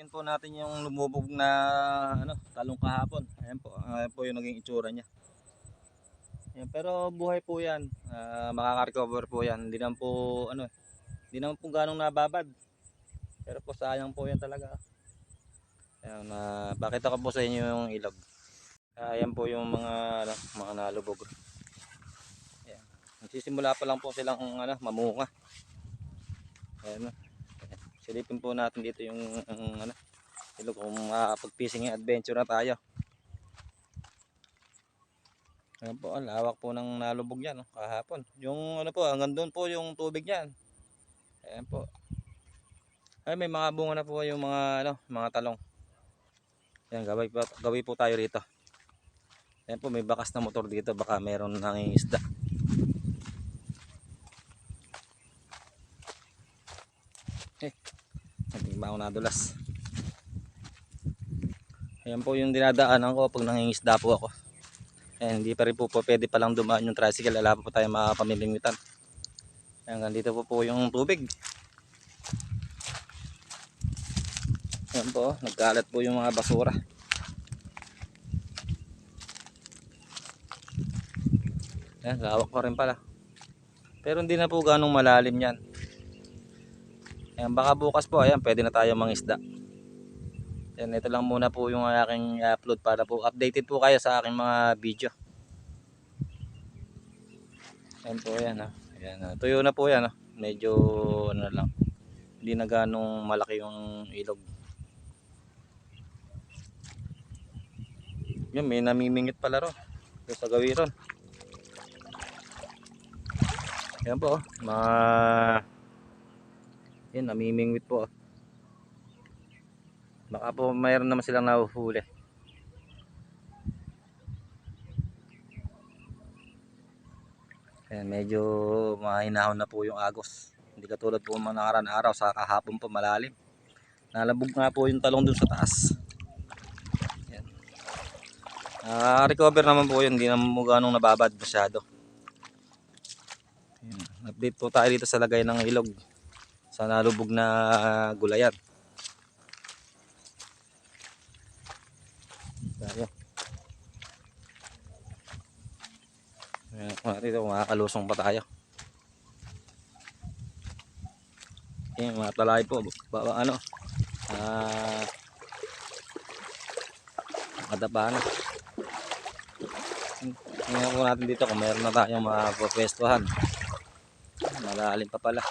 Silipin po natin yung lumubog na ano, talong kahapon. Ayan po, ayan po yung naging itsura niya. Ayan, pero buhay po yan. Ah, makaka-recover po yan. Hindi naman po, ano, hindi naman po ganong nababad. Pero po sayang po yan talaga. Ayan, na pakita ko po sa inyo yung ilog. Ah, Ayan po yung mga, ano, mga nalubog. Ayan. Nagsisimula pa lang po silang ano, mamunga. Ayan, no? Silipin po natin dito yung ang, ano, ilog kung makakapag-fishing adventure na tayo. Ayan po, lawak po ng nalubog yan no, kahapon. Yung ano po, hanggang doon po yung tubig niyan. Ayan po. Ay, may mga bunga na po yung mga ano, mga talong. Ayan, gaway po, gaway po tayo rito. Ayan po, may bakas na motor dito, baka meron nang isda. Hindi ba ako nadulas. Ayan po yung dinadaanan ko pag nangingisda po ako. Ayan, hindi pa rin po, po pwede palang dumaan yung tricycle. Ala po tayo makapamimingwitan. Ayan, dito po po yung tubig. Ayan po, nagkalat po yung mga basura. Ayan, lawak pa rin pala. Pero hindi na po ganong malalim yan. Ayan, baka bukas po, ayan, pwede na tayo mangisda. Ayan, ito lang muna po yung aking upload para po updated po kayo sa aking mga video. Ayan po, ayan ha. Ayan, ah. tuyo na po yan ha. Medyo ano lang. Hindi na ganong malaki yung ilog. Yan, may namimingit pala ron. Sa gawiron. Ayan po, oh, mga yan, namimingwit po. Baka po mayroon naman silang nahuhuli. Ayan, medyo mahinahon na po yung agos. Hindi katulad po mga nakaraan araw sa kahapon po malalim. Nalabog nga po yung talong dun sa taas. Ayan. Ah, recover naman po yun. Hindi naman mo ganong nababad masyado. Ayan. Update po tayo dito sa lagay ng ilog sa nalubog na gulayan. Tayo. Ayan, kung natin ito, makakalusong pa tayo. Ayan, mga talay po. Baba, ano, ah, makadapa na. Tingnan natin dito kung meron na tayong mapapwestuhan. Malalim pa pala.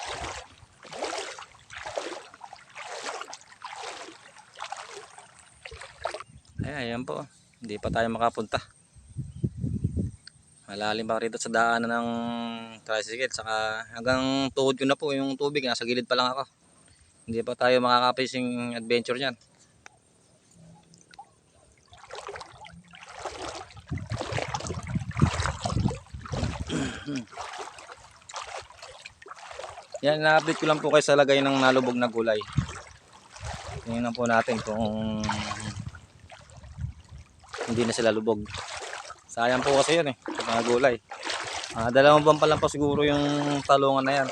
Ay, ayan po. Hindi pa tayo makapunta. Malalim pa rito sa daanan ng tricycle. Saka hanggang tuhod ko na po yung tubig. Nasa gilid pa lang ako. Hindi pa tayo makaka-fishing adventure niyan. Yan, na-update ko lang po kayo sa lagay ng nalubog na gulay. Tingnan po natin kung hindi na sila lubog. Sayang po kasi yun eh, mga gulay. Ah, dalawang buwan pa lang po siguro yung talungan na yan.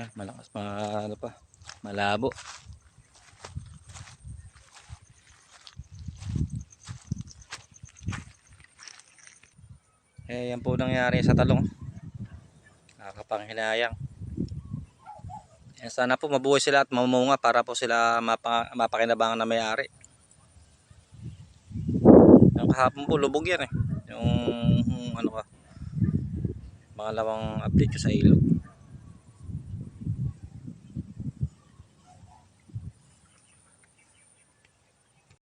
Eh, malakas pa, ano pa, malabo. Eh, yan po nangyari sa talong. Nakakapanghinayang. Yan, sana po mabuhay sila at mamunga para po sila mapa, mapakinabangan na may-ari. Yung kahapon po lubog yan eh. Yung ano ka. Pangalawang update ko sa ilog.